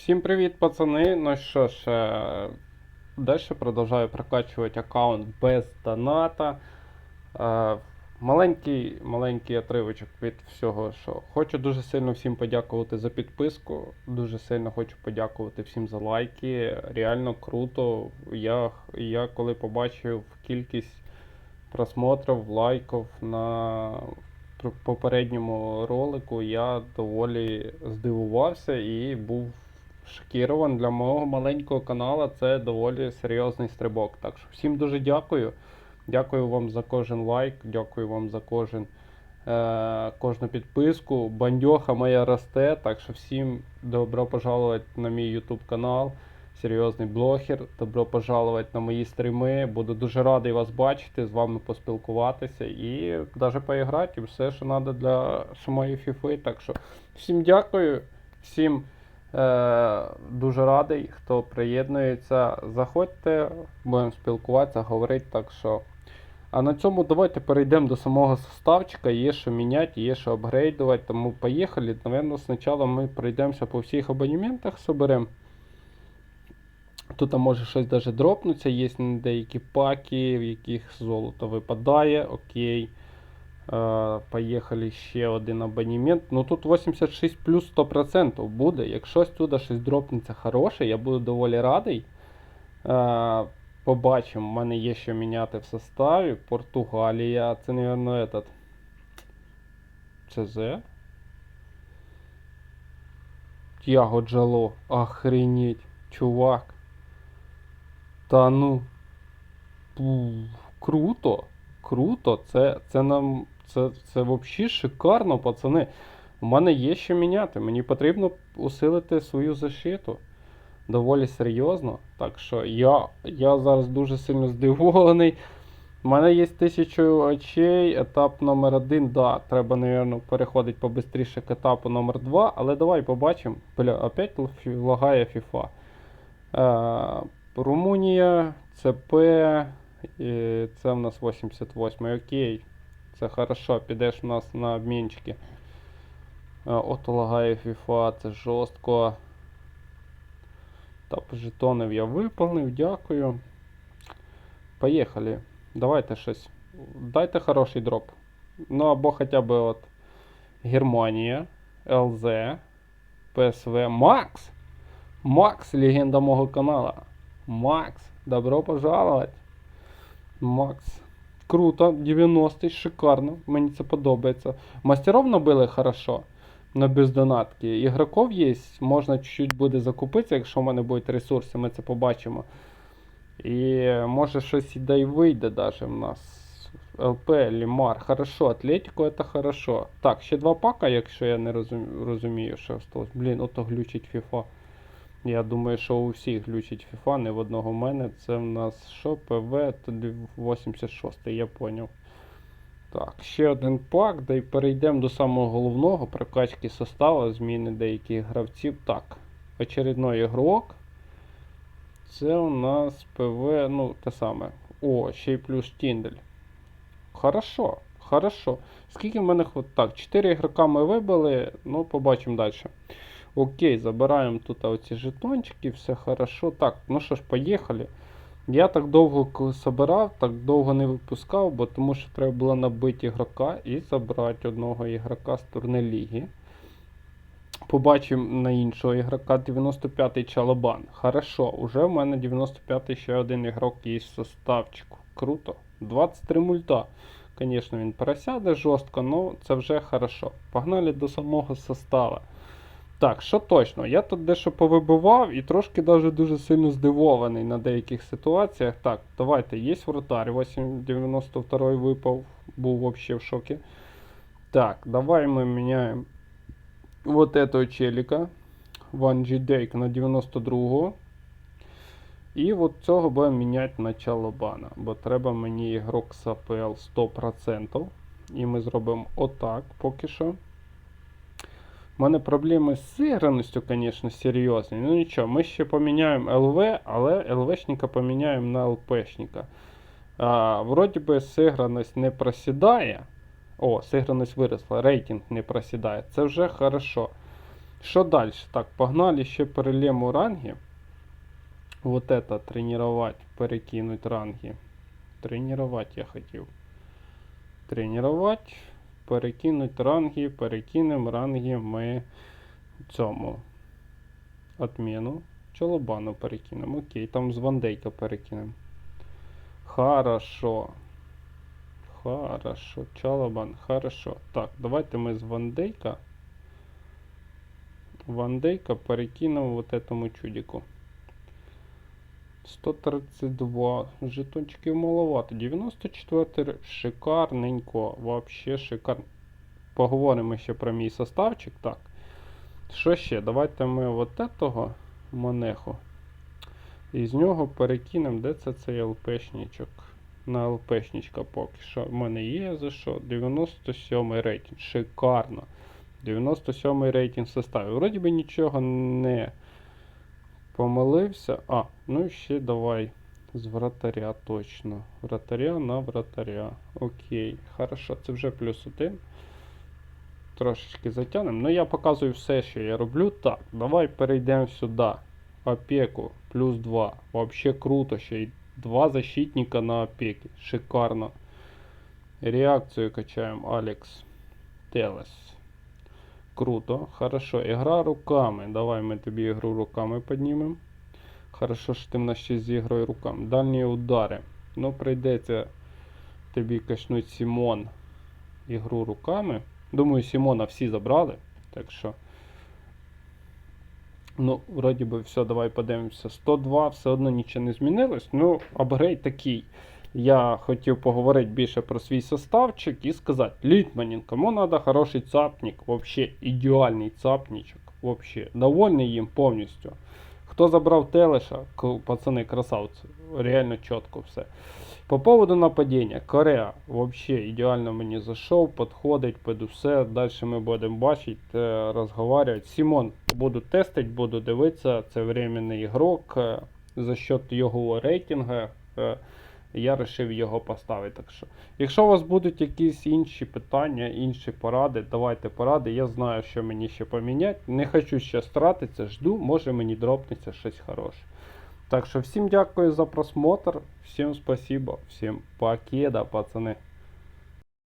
Всім привіт, пацани. Ну що ж, е, далі продовжую прокачувати аккаунт без доната. Е, Маленький, маленький отривочок від всього, що хочу дуже сильно всім подякувати за підписку. Дуже сильно хочу подякувати всім за лайки. Реально круто. Я, я коли побачив кількість просмотрів, лайків на попередньому ролику, я доволі здивувався і був шокірований. Для мого маленького каналу це доволі серйозний стрибок. Так що всім дуже дякую. Дякую вам за кожен лайк, дякую вам за кожен, е, кожну підписку. Бандьоха моя росте, так що всім добро пожаловать на мій YouTube канал. Серйозний блогер. Добро пожаловать на мої стріми. Буду дуже радий вас бачити, з вами поспілкуватися і навіть поіграти все, що треба для самої FIFA. Так що всім дякую, всім дуже радий, хто приєднується. Заходьте, будемо спілкуватися, говорити. Так що. А на цьому давайте перейдемо до самого составчика. Є що міняти, є що апгрейдувати. Тому поїхали. Наверно, спочатку ми пройдемося по всіх абонементах, соберемо. Тут може щось даже дропнуться, є деякі паки, в яких золото випадає. Окей. Е, поїхали ще один абонемент. Ну тут 86 плюс 100% буде. Якщо туди щось дропнеться хороше, я буду доволі радий. Е, побачимо, в мене є що міняти в составі. Португалія, це, мабуть, этот. ЦЗ. Тяго Джало. Охренеть, чувак. Та ну. Пу, круто. Круто. Це, це нам. Це, це взагалі шикарно, пацани. У мене є що міняти. Мені потрібно усилити свою защиту. Доволі серйозно. Так що я, я зараз дуже сильно здивований. У мене є тисячу очей, етап номер один. Да, треба, напевно, переходити побистріше к етапу номер 2. Але давай побачимо. Бля, опять лагає FIFA. Е, Румунія, ЦП, і це в нас 88 окей. Це хорошо, підеш у нас на обмінчики. Е, От лагає FIFA, це жорстко. Так, жетонів я виповнив, дякую. Поїхали. Давайте щось. Дайте хороший дроп. Ну або хоча б от Германія, ЛЗ, ПСВ. Макс! Макс, легенда мого канала. Макс, добро пожаловать. Макс. Круто, 90-й, шикарно. Мені це подобається. Мастеров набили хорошо. На бездонатки. Ігроків є, можна чуть-чуть буде закупитися, якщо в мене будуть ресурси, ми це побачимо. І може щось і да й вийде даже в нас. ЛП, Лімар, хорошо, Атлетико це хорошо. Так, ще два пака, якщо я не розум- розумію, що осталось. Блін, ото глючить FIFA. Я думаю, що у всіх глючить FIFA, не в одного мене. Це в нас що? ПВ 86 я поняв. Так, ще один пак, й перейдемо до самого головного прокачки составу, зміни деяких гравців. Так, очередной ігрок. Це у нас ПВ, ну, те саме. О, ще й плюс Тіндель. Хорошо, хорошо. Скільки в мене. Так, 4 ігрока ми вибили, ну, побачимо далі. Окей, забираємо тут оці жетончики, все хорошо. Так, ну що ж, поїхали. Я так довго собирав, так довго не випускав, бо тому що треба було набити ігрока і забрати одного ігрока з турни ліги. Побачимо на іншого ігрока 95-й Чалабан. Хорошо, уже в мене 95-й ще один ігрок є в составчику. Круто. 23 мульта. Звісно, він пересяде жорстко, але це вже хорошо. Погнали до самого состава. Так, що точно, я тут дещо повибивав і трошки даже дуже сильно здивований на деяких ситуаціях. Так, давайте, є вратарь, 892 випав, був вообще в шокі. Так, давай ми міняємо вот этого челика. Ван Дейк на 92-го. І от цього будемо міняти на Чалобана. Бо треба мені ігрок з АПЛ 100%. І ми зробимо отак поки що. У мене проблеми з зіграністю, звісно, серйозні. Ну нічого, ми ще поміняємо ЛВ, але ЛВшника поміняємо на ЛПшника. А, вроді би зіграність не просідає. О, зіграність виросла, рейтинг не просідає. Це вже хорошо. Что дальше? Так, погнали ще перелему ранги. Вот это тренировать, перекинуть ранги. Тренировать я хотів. Тренувати, перекинуть ранги, перекинемо ранги ми цьому. Отміну. Чолобану перекинемо. Окей, там з Вандейка перекинемо. Хорошо. Хорошо. Чалабан, хорошо. Так, давайте ми з Вандейка. Вандейка перекинемо вот этому чудику. 132 жетончиків маловато. 94 шикарненько. Вообще шикарно. Поговоримо ще про мій составчик. Так. Що ще? Давайте ми от этого монеху. І з нього перекинемо, де це цей ЛПшничок. На ЛПшничка поки що. В мене є за що. 97 рейтинг. Шикарно. 97 рейтинг в составі. Вроді би нічого не помилився. А, ну ще давай з вратаря точно. Вратаря на вратаря. Окей. Хорошо, це вже плюс один. Трошечки затягнемо. Ну я показую все, що я роблю. Так, давай перейдемо сюди. Опеку плюс 2. Вообще круто, ще й два защитника на опеке. Шикарно. Реакцію качаємо Алекс Телес. Круто, хорошо. Ігра руками. Давай ми тобі ігру руками піднімемо. Хорошо, що ти в нас ще з ігрою руками. Дальні удари. Ну, прийдеться тобі качнуть Сімон ігру руками. Думаю, Сімона всі забрали. Так що. Ну, вроді би, все, давай подивимося. 102, все одно нічого не змінилось. Ну, апгрейд такий. Я хотів поговорити більше про свій составчик і сказати, Літманін, кому треба хороший цапник, вообще ідеальний цапничок. Вообще, довольний їм повністю. Хто забрав Телеша, пацани красавці, реально чітко все. По поводу нападіння, Корея вообще ідеально мені зайшов, підходить під усе. Далі ми будемо бачити, е, розговорювати. Сімон буду тестити, буду дивитися. Це временний ігрок. е, За счет його рейтингу е, я вирішив його поставити. Так що, якщо у вас будуть якісь інші питання, інші поради, давайте поради. Я знаю, що мені ще поміняти. Не хочу ще стратитися, жду, може мені дропнеться щось хороше. Так що всім дякую за просмотр, всім спасибо, всім покеда, пацани.